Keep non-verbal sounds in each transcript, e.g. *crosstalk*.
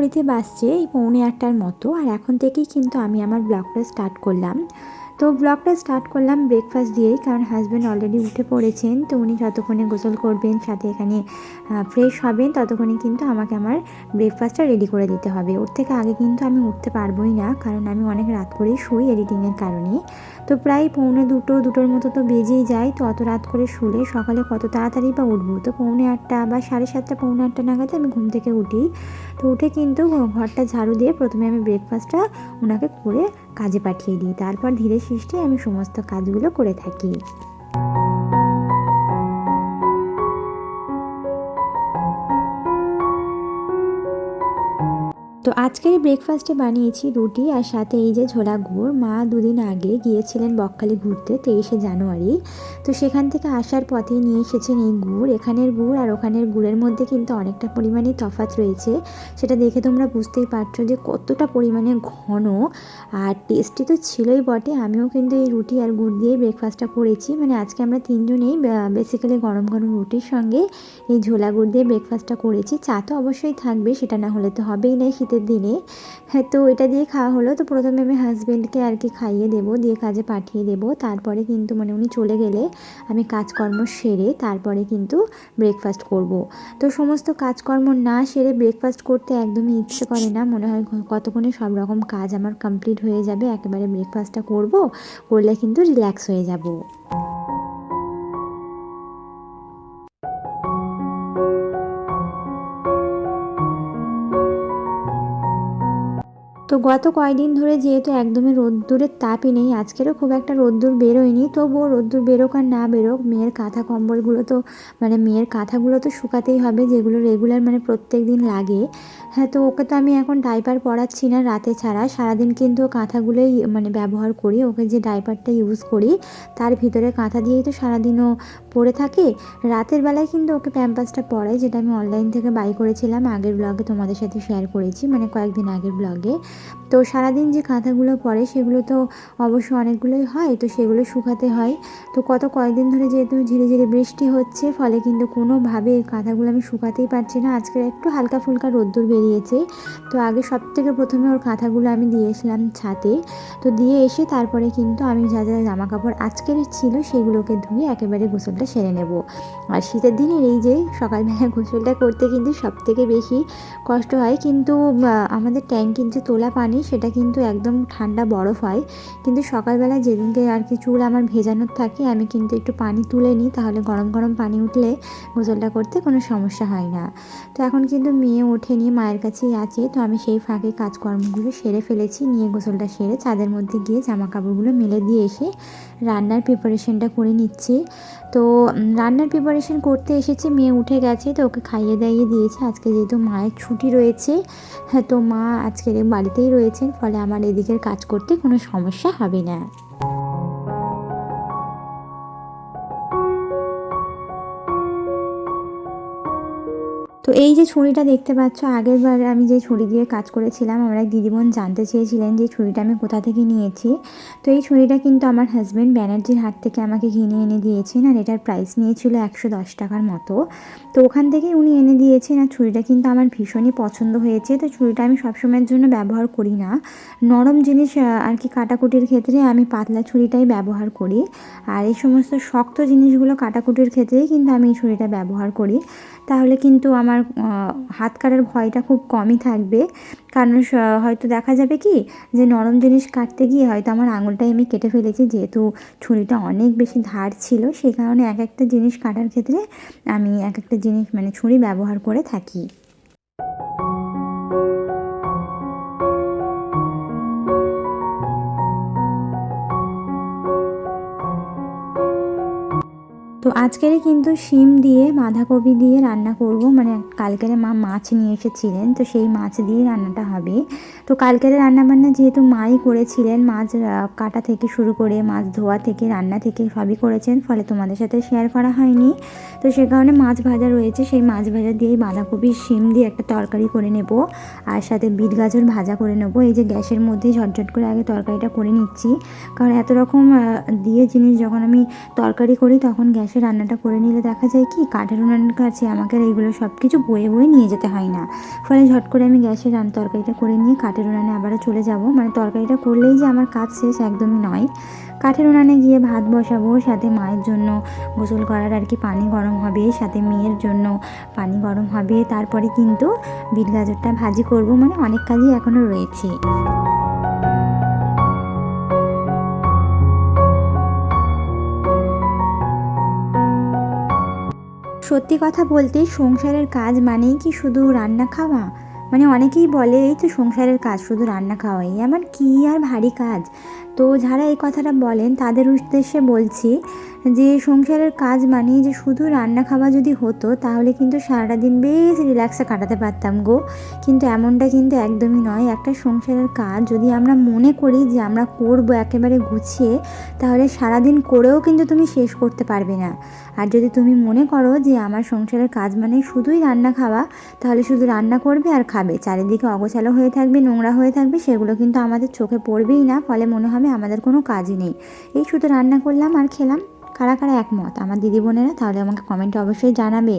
ঘড়িতে বাজছে এই পৌনে আটটার মতো, আর এখন থেকেই কিন্তু আমি আমার ব্লগটা স্টার্ট করলাম। তো ব্লগটা স্টার্ট করলাম ব্রেকফাস্ট দিয়েই, কারণ হাজব্যান্ড অলরেডি উঠে পড়েছেন, তো উনি যতক্ষণে গোসল করবেন, সাথে এখানে ফ্রেশ হবেন, ততক্ষণে কিন্তু আমাকে আমার ব্রেকফাস্টটা রেডি করে দিতে হবে। ওর থেকে আগে কিন্তু আমি উঠতে পারবোই না, কারণ আমি অনেক রাত করেই শুই এডিটিংয়ের কারণে। তো প্রায় পৌনে দুটো, দুটোর মতো তো বেজেই যায়, তো অত রাত করে শুলে সকালে কত তাড়াতাড়ি বা উঠবো? তো পৌনে আটটা বা সাড়ে সাতটা, পৌনে আটটা নাগাদ আমি ঘুম থেকে উঠি। তো উঠে কিন্তু ঘরটা ঝাড়ু দিয়ে প্রথমে আমি ব্রেকফাস্টটা ওনাকে করে কাজে পাঠিয়ে দিই। তারপর ধীরে সৃষ্টে আমি সমস্ত কাজগুলো করে থাকি। তো আজকের ব্রেকফাস্টে বানিয়েছি রুটি আর সাথে এই যে ঝোলা গুড়। মা দুদিন আগে গিয়েছিলেন বকখালি ঘুরতে তেইশে জানুয়ারি। তো সেখান থেকে আসার পথে নিয়ে এসেছেন এই গুড়। এখানের গুড় আর ওখানের গুড়ের মধ্যে কিন্তু অনেকটা পরিমাণে তফাৎ রয়েছে। সেটা দেখে তোমরা বুঝতেই পারছ যে কতটা পরিমাণে ঘন আর টেস্টি তো ছিলই বটে। আমিও কিন্তু এই রুটি আর গুড় দিয়ে ব্রেকফাস্টটা করেছি। মানে আজকে আমরা তিনজনেই বেসিক্যালি গরম গরম রুটির সঙ্গে এই ঝোলা গুড় দিয়ে ব্রেকফাস্টটা করেছি। চা তো অবশ্যই থাকবে, সেটা না হলে তো হবেই না শীতের দিনে। হ্যাঁ তো এটা দিয়ে খাওয়া হলো। তো প্রথমে আমি হাজব্যান্ডকে আর কি খাইয়ে দেবো, দিয়ে কাজে পাঠিয়ে দেবো। তারপরে কিন্তু মানে উনি চলে গেলে আমি কাজকর্ম সেরে তারপরে কিন্তু ব্রেকফাস্ট করব। তো সমস্ত কাজকর্ম না সেরে ব্রেকফাস্ট করতে একদমই ইচ্ছে করে না। মনে হয় কতক্ষণে সব রকম কাজ আমার কমপ্লিট হয়ে যাবে, একেবারে ব্রেকফাস্টটা করব, করলে কিন্তু রিল্যাক্স হয়ে যাব। তো গত কয়দিন ধরে যেহেতু একদমই রোদ্দুরের তাপই নেই, আজকেরও খুব একটা রোদ্দুর বেরোয়নি। তবুও রোদ্দুর বেরোক আর না বেরোক, মেয়ের কাঁথা কম্বলগুলো তো মানে মেয়ের কাঁথাগুলো তো শুকাতেই হবে, যেগুলো রেগুলার মানে প্রত্যেক দিন লাগে। হ্যাঁ তো ওকে তো আমি এখন ডাইপার পরাচ্ছি না রাতে ছাড়া। সারাদিন কিন্তু কাঁথাগুলোই মানে ব্যবহার করি। ওকে যে ডাইপারটা ইউজ করি, তার ভিতরে কাঁথা দিয়েই তো সারাদিনও পরে থাকে। রাতের বেলায় কিন্তু ওকে প্যাম্পাসটা পরাই, যেটা আমি অনলাইন থেকে বাই করেছিলাম। আগের ব্লগে তোমাদের সাথে শেয়ার করেছি মানে কয়েকদিন আগের ব্লগে তো সারাদিন যে কাঁথাগুলো পরে, সেগুলো তো অবশ্য অনেকগুলোই হয়, তো সেগুলো শুকাতে হয়। তো কত কয়েকদিন ধরে যেহেতু ধীরে ধীরে বৃষ্টি হচ্ছে, ফলে কিন্তু কোনোভাবে কাঁথাগুলো আমি শুকাতেই পারছি না। আজকে একটু হালকা ফুলকা রোদ্দুর বেরিয়েছে। তো আগে সব থেকে প্রথমে ওর কাঁথাগুলো আমি দিয়েছিলাম ছাতে তো দিয়ে এসে তারপরে কিন্তু আমি যা যা জামা কাপড় আজকের ছিল সেগুলোকে ধুয়ে একেবারে গোসলটা সেরে নেব। আর শীতের দিনের এই যে সকালবেলা *laughs* গোসলটা করতে কিন্তু সব থেকে বেশি কষ্ট হয়। কিন্তু আমাদের ট্যাঙ্কির যে তোলা পানি, সেটা কিন্তু একদম ঠান্ডা বরফ হয়। কিন্তু সকালবেলা যেদিনকে আর কি চুল আমার ভেজানোর থাকে, আমি কিন্তু একটু পানি তুলে নিই। তাহলে গরম গরম পানি উঠলে গোসলটা করতে কোনো সমস্যা হয় না। তো এখন কিন্তু মেয়ে ওঠেনি, মায়ের কাছেই আছে, তো আমি সেই ফাঁকে কাজকর্মগুলো সেরে ফেলেছি, নিয়ে গোসলটা সেরে ছাদের মধ্যে গিয়ে জামা কাপড়গুলো মেলে দিয়ে এসে রান্নার প্রিপারেশনটা করে নিচ্ছি। তো রান্নার প্রিপারেশন করতে এসেছি, মেয়ে উঠে গেছে, তো ওকে খাইয়ে দাইয়ে দিয়েছে। আজকে যেহেতু মায়ের ছুটি রয়েছে হ্যাঁ তো মা আজকের বাড়িতেই রয়েছেন, ফলে আমার এদিকের কাজ করতে কোনো সমস্যা হবে না। তো এই যে ছুরিটা দেখতে পাচ্ছ আগের বার আমি যে ছুরি দিয়ে কাজ করেছিলাম, আমার এক দিদিবোন জানতে চেয়েছিলেন যে ছুরিটা আমি কোথা থেকে নিয়েছি। তো এই ছুরিটা কিন্তু আমার হাজব্যান্ড ব্যানার্জির হাত থেকে আমাকে কিনে এনে দিয়েছেন আর এটার প্রাইস নিয়েছিল একশো দশ টাকার মতো। তো ওখান থেকেই উনি এনে দিয়েছেন আর ছুরিটা কিন্তু আমার ভীষণই পছন্দ হয়েছে। তো ছুরিটা আমি সবসময়ের জন্য ব্যবহার করি না। নরম জিনিস আর কি কাটাকুটির ক্ষেত্রে আমি পাতলা ছুরিটাই ব্যবহার করি। আর এই সমস্ত শক্ত জিনিসগুলো কাটাকুটির ক্ষেত্রেই কিন্তু আমি এই ছুরিটা ব্যবহার করি। তাহলে কিন্তু আমার হাত কাটার ভয়টা খুব কমই থাকবে। কারণ হয়তো দেখা যাবে কি যে নরম জিনিস কাটতে গিয়ে হয়তো আমার আঙুলটাই আমি কেটে ফেলেছি, যেহেতু ছুরিটা অনেক বেশি ধার ছিল, সেই কারণে এক একটা জিনিস কাটার ক্ষেত্রে আমি এক একটা জিনিস মানে ছুরি ব্যবহার করে থাকি। তো আজকেরে কিন্তু শিম দিয়ে বাঁধাকপি দিয়ে রান্না করব। মানে কালকেরে মা মাছ নিয়ে এসেছিলেন, তো সেই মাছ দিয়ে রান্নাটা হবে। তো কালকেরে রান্নাবান্না যেহেতু মাই করেছিলেন, মাছ কাটা থেকে শুরু করে মাছ ধোয়া থেকে, রান্না থেকে সবই করেছেন, ফলে তোমাদের সাথে শেয়ার করা হয়নি। তো সে কারণে মাছ ভাজা রয়েছে, সেই মাছ ভাজা দিয়েই বাঁধাকপি, শিম দিয়ে একটা তরকারি করে নেব, আর সাথে বিট গাজর ভাজা করে নেব। এই যে গ্যাসের মধ্যেই ঝটঝট করে আগে তরকারিটা করে নিচ্ছি, কারণ এত রকম দিয়ে জিনিস যখন আমি তরকারি করি তখন গ্যাসে রান্নাটা করে নিলে দেখা যায় কি, কাঠের উনানের কাছে আমাকে আর এইগুলো সব কিছু বয়ে বয়ে নিয়ে যেতে হয় না। ফলে ঝট করে আমি গ্যাসে রান তরকারিটা করে নিয়ে কাঠের উনানে আবারও চলে যাব। মানে তরকারিটা করলেই যে আমার কাজ শেষ একদমই নয়। কাঠের উনানে গিয়ে ভাত বসাবো, সাথে মায়ের জন্য গোসল করার আর কি পানি গরম হবে, সাথে মেয়ের জন্য পানি গরম হবে। তারপরে কিন্তু বিট গাজরটা ভাজি করব মানে অনেক কাজই এখনও রয়েছে। সত্যি কথা বলতে সংসারের কাজ মানেই কি শুধু রান্না খাওয়া? মানে অনেকেই বলে এই তো সংসারের কাজ শুধু রান্না খাওয়াই আমার কী আর ভারী কাজ? তো যারা এই কথাটা বলেন, তাদের উদ্দেশ্যে বলছি যে সংসারের কাজ মানে যে শুধু রান্না খাওয়া যদি হতো, তাহলে কিন্তু সারাটা দিন বেশ রিল্যাক্সে কাটাতে পারতাম গো। কিন্তু এমনটা কিন্তু একদমই নয়। একটা সংসারের কাজ যদি আমরা মনে করি যে আমরা করব একেবারে গুছিয়ে, তাহলে সারাদিন করেও কিন্তু তুমি শেষ করতে পারবে না। আর যদি তুমি মনে করো যে আমার সংসারের কাজ মানে শুধুই রান্না খাওয়া, তাহলে শুধু রান্না করবে আর খাবে। চারিদিকে অগোছালো হয়ে থাকবে, নোংরা হয়ে থাকবে, সেগুলো কিন্তু আমাদের চোখে পড়বেই না, ফলে মনে হবে আমাদের কোনো কাজই নেই। এই শুধু রান্না করলাম আর খেলাম। কারা কারা একমত? আমার দিদি বোনেরা, তাহলে আমাকে কমেন্টে অবশ্যই জানাবে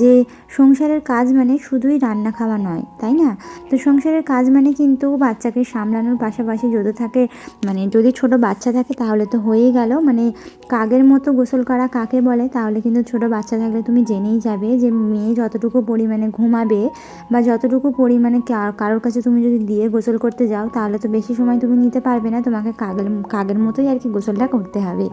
যে সংসারের কাজ মানে শুধুই রান্না খাওয়া নয়, তাই না? তো সংসারের কাজ মানে কিন্তু বাচ্চাকে সামলানোর পাশাপাশি যদি থাকে মানে যদি ছোট বাচ্চা থাকে তাহলে তো হয়েই গেল। মানে কাকের মতো গোসল করা কাকে বলে? তাহলে কিন্তু ছোট বাচ্চা থাকলে তুমি জেনেই যাবে যে মেয়ে যতটুকু পরিমাণে ঘুমাবে বা যতটুকু পরিমাণে কারোর কাছে তুমি যদি দিয়ে গোসল করতে যাও, তাহলে তো বেশি সময় তুমি নিতে পারবে না। তোমাকে কাকের কাকের মতোই আর কি গোসলটা করতে হবে।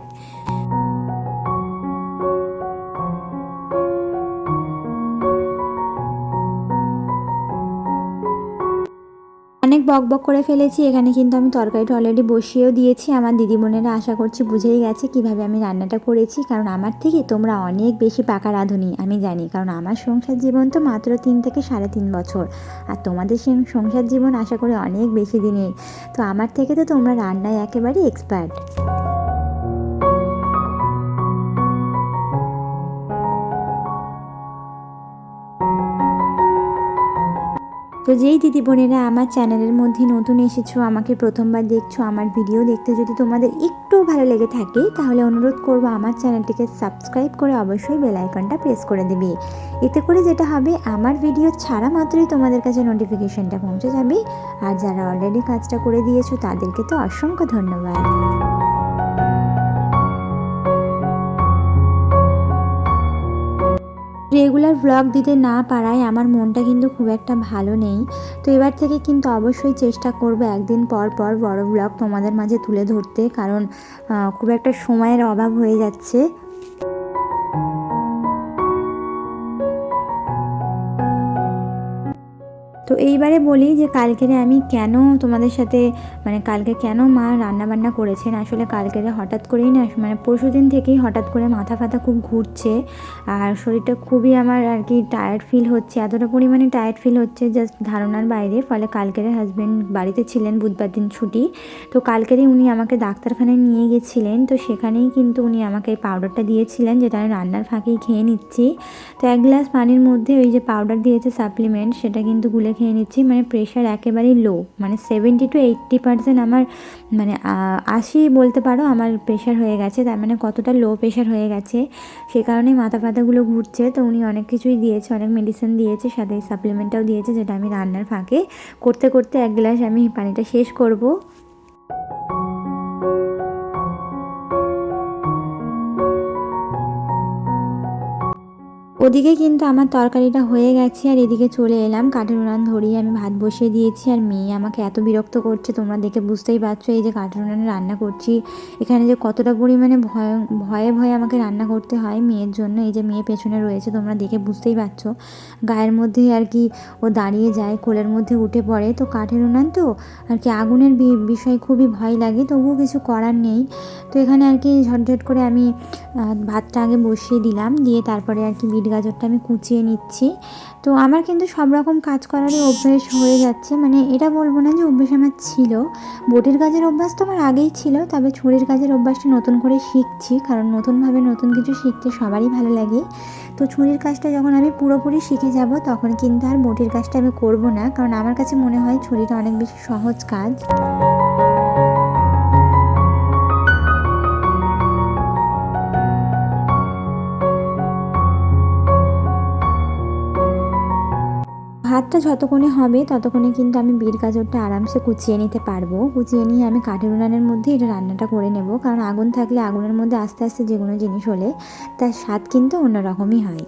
অনেক বক বক করে ফেলেছি, এখানে কিন্তু আমি তরকারিটা অলরেডি বসিয়েও দিয়েছি। আমার দিদি বোনেরা আশা করছি বুঝেই গেছে কীভাবে আমি রান্নাটা করেছি, কারণ আমার থেকে তোমরা অনেক বেশি পাকা রাঁধুনি, আমি জানি। কারণ আমার সংসার জীবন তো মাত্র তিন থেকে সাড়ে তিন বছর, আর তোমাদের সংসার জীবন আশা করি অনেক বেশি দিনের। তো আমার থেকে তো তোমরা রান্নায় একেবারেই এক্সপার্ট তো যেই দিদি বোনেরা আমার চ্যানেলের মধ্যে নতুন এসেছ, আমাকে প্রথমবার দেখছ, আমার ভিডিও দেখতে যদি তোমাদের একটু ভালো লেগে থাকে, তাহলে অনুরোধ করব আমার চ্যানেলটিকে সাবস্ক্রাইব করে অবশ্যই বেল আইকনটা প্রেস করে দেবে। এতে করে যেটা হবে, আমার ভিডিও ছাড়া মাত্রই তোমাদের কাছে নোটিফিকেশনটা পৌঁছে যাবে। আর যারা অলরেডি কাজটা করে দিয়েছ, তাদেরকে তো অসংখ্য ধন্যবাদ। রেগুলার ব্লগ দিতে না পারায় আমার মনটা কিন্তু খুব একটা ভালো নেই। তো এবার থেকে কিন্তু অবশ্যই চেষ্টা করব একদিন পর পর বড় ব্লগ তোমাদের মাঝে তুলে ধরতে, কারণ খুব একটা সময়ের অভাব হয়ে যাচ্ছে। এইবারে বলি যে কালকেরে আমি কেন তোমাদের সাথে মানে কালকে কেন মা রান্না বান্না করেছেন? আসলে কালকেরে হঠাৎ করেই না মানে পরশু দিন থেকেই হঠাৎ করে মাথা ফাতা খুব ঘুরছে আর শরীরটা খুবই আমার আর কি টায়ার্ড ফিল হচ্ছে, এতটা পরিমাণে টায়ার্ড ফিল হচ্ছে জাস্ট ধারণার বাইরে। ফলে কালকেরে হাজব্যান্ড বাড়িতে ছিলেন, বুধবার দিন ছুটি। তো কালকেরই উনি আমাকে ডাক্তারখানায় নিয়ে গেছিলেন, তো সেখানেই কিন্তু উনি আমাকে এই পাউডারটা দিয়েছিলেন, যেটা আমি রান্নার ফাঁকেই খেয়ে নিচ্ছি। তো এক গ্লাস পানির মধ্যে ওই যে পাউডার দিয়েছে সাপ্লিমেন্ট সেটা কিন্তু গুলে খেয়ে নিচ্ছি মানে প্রেশার একেবারেই লো মানে সেভেন্টি টু এইট্টি পারসেন্ট আমার মানে আশি বলতে পারো আমার প্রেশার হয়ে গেছে, তার মানে কতটা লো প্রেশার হয়ে গেছে, সে কারণেই মাথা ফাতাগুলো ঘুরছে, তো উনি অনেক কিছুই দিয়েছে, অনেক মেডিসিন দিয়েছে, সাথে সাপ্লিমেন্টটাও দিয়েছে, যেটা আমি রান্নার ফাঁকে করতে করতে এক গ্লাস আমি পানিটা শেষ করব। ওদিকে কিন্তু আমার তরকারিটা হয়ে গেছে আর এদিকে চলে এলাম, কাঠের উনান ধরিয়ে আমি ভাত বসিয়ে দিয়েছি আর মেয়ে আমাকে এত বিরক্ত করছে, তোমরা দেখে বুঝতেই পারছ এই যে কাঠের উনানে রান্না করছি। এখানে যে কতটা পরিমাণে ভয়, ভয়ে ভয়ে আমাকে রান্না করতে হয় মেয়ের জন্য, এই যে মেয়ে পেছনে রয়েছে, তোমরা দেখে বুঝতেই পারছ। গায়ের মধ্যে আর কি ও দাঁড়িয়ে যায়, কোলের মধ্যে উঠে পড়ে। তো কাঠের উনান তো আর কি আগুনের বিষয় খুবই ভয় লাগে, তবুও কিছু করার নেই। তো এখানে আর কি ঝটঝট করে আমি ভাতটা আগে বসিয়ে দিলাম, দিয়ে তারপরে আর কি বিট গাজরটা আমি কুচিয়ে নিচ্ছি। তো আমার কিন্তু সব রকম কাজ করারই অভ্যেস হয়ে যাচ্ছে। মানে এটা বলব না যে অভ্যেস আমার ছিল। বটির কাজের অভ্যাস তো আমার আগেই ছিল, তবে ছুরির কাজের অভ্যাসটা নতুন করে শিখছি। কারণ নতুনভাবে নতুন কিছু শিখতে সবারই ভালো লাগে। তো ছুরির কাজটা যখন আমি পুরোপুরি শিখে যাব, তখন কিন্তু আর বটির কাজটা আমি করব না। কারণ আমার কাছে মনে হয় ছুরিটা অনেক বেশি সহজ কাজ। ভাতটা যতক্ষণে হবে, ততক্ষণে কিন্তু আমি বিট গাজরটা আরামসে কুচিয়ে নিতে পারব। কুচিয়ে নিয়ে আমি কাঠের উনানের মধ্যে এটা রান্নাটা করে নেব। কারণ আগুন থাকলে আগুনের মধ্যে আস্তে আস্তে যে কোনো জিনিস হলে তার স্বাদ কিন্তু অন্যরকমই হয়।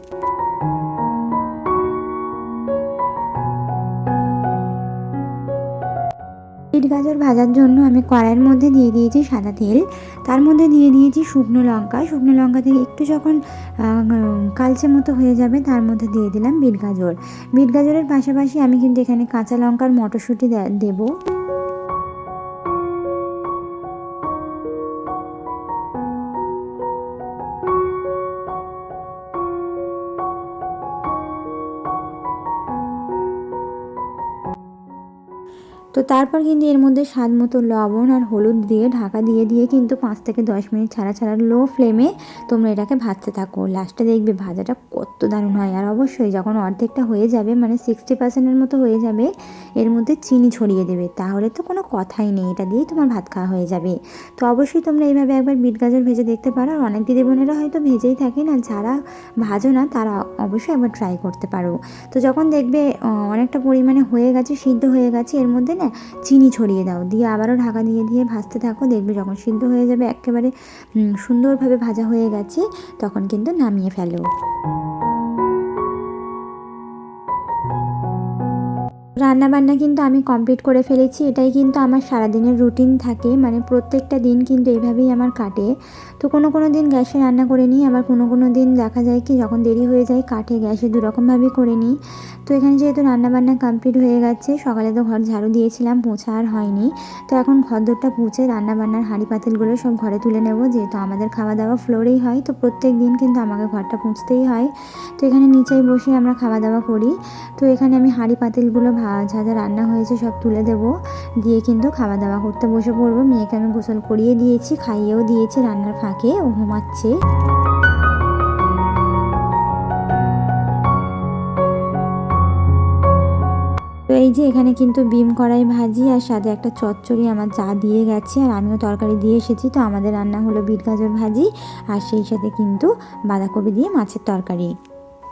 গাজর ভাজার জন্য আমি কড়াইয়ের মধ্যে দিয়ে দিয়েছি সাদা তেল। তার মধ্যে দিয়ে দিয়েছি শুকনো লঙ্কা। শুকনো লঙ্কা থেকে একটু যখন কালচে মতো হয়ে যাবে, তার মধ্যে দিয়ে দিলাম বিট গাজর। বিট গাজরের পাশাপাশি আমি কিন্তু এখানে কাঁচা লঙ্কার মটরশুঁটি দেবো। তো তারপর কিন্তু এর মধ্যে স্বাদ মতো লবণ আর হলুদ দিয়ে ঢাকা দিয়ে দিয়ে কিন্তু পাঁচ থেকে দশ মিনিট ছাড়া ছাড়া লো ফ্লেমে তোমরা এটাকে ভাজতে থাকো। লাস্টে দেখবে ভাজাটা কত দারুণ হয়। আর অবশ্যই যখন অর্ধেকটা হয়ে যাবে মানে সিক্সটি পার্সেন্টের মতো হয়ে যাবে, এর মধ্যে চিনি ছড়িয়ে দেবে। তাহলে তো কোনো কথাই নেই, এটা দিয়েই তোমার ভাত খাওয়া হয়ে যাবে। তো অবশ্যই তোমরা এইভাবে একবার বিট গাজর ভেজে দেখতে পারো। আর অনেক দিদি বোনেরা হয়তো ভেজেই থাকেন আর যারা ভাজো না, তারা অবশ্যই একবার ট্রাই করতে পারো। তো যখন দেখবে অনেকটা পরিমাণে হয়ে গেছে, সিদ্ধ হয়ে গেছে, এর মধ্যে না? চিনি ছড়িয়ে দাও। দিয়ে আবারও ঢাকা দিয়ে দিয়ে ভাজতে থাকো। দেখবে যখন সিদ্ধ হয়ে যাবে, একেবারে সুন্দরভাবে ভাজা হয়ে গেছে, তখন কিন্তু নামিয়ে ফেলো। রান্না বান্না কিন্তু আমি কমপ্লিট করে ফেলেছি। এটাই কিন্তু আমার সারাদিনের রুটিন থাকে। মানে প্রত্যেকটা দিন কিন্তু এইভাবেই আমার কাটে। তো কোনো কোনো দিন গ্যাসে রান্না করে নিই। আবার কোনো কোনো দিন দেখা যায় কি যখন দেরি হয়ে যায় কাঠে গ্যাসে দুরকমভাবেই করে নিই। তো এখানে যেহেতু রান্না বান্না কমপ্লিট হয়ে গেছে, সকালে তো ঘর ঝাড়ু দিয়েছিলাম পোছা আর হয়নি। তো এখন ঘরদোরটা পুছে রান্না বান্নার হাঁড়ি পাতিলগুলো সব ঘরে তুলে নেব। যেহেতু আমাদের খাওয়া দাওয়া ফ্লোরেই হয়, তো প্রত্যেক দিন কিন্তু আমাকে ঘরটা পুঁছতেই হয়। তো এখানে নিচেই বসে আমরা খাওয়া দাওয়া করি। তো এখানে আমি হাঁড়ি পাতিলগুলো যা যা রান্না হয়েছে সব তুলে দেবো। দিয়ে কিন্তু খাওয়া দাওয়া করতে বসে পড়ব। মেয়েকে আমি গোসল করিয়ে দিয়েছি, খাইয়েও দিয়েছি, রান্নার ফাঁকে ও ঘুমাচ্ছে। তো এই যে এখানে কিন্তু বিম কড়াই ভাজি আর সাথে একটা চচ্চড়ি আমার চা দিয়ে গেছে। আর আমিও তরকারি দিয়ে এসেছি। তো আমাদের রান্না হলো বিট গাজর ভাজি। আর সেই সাথে কিন্তু বাঁধাকপি দিয়ে মাছের তরকারি।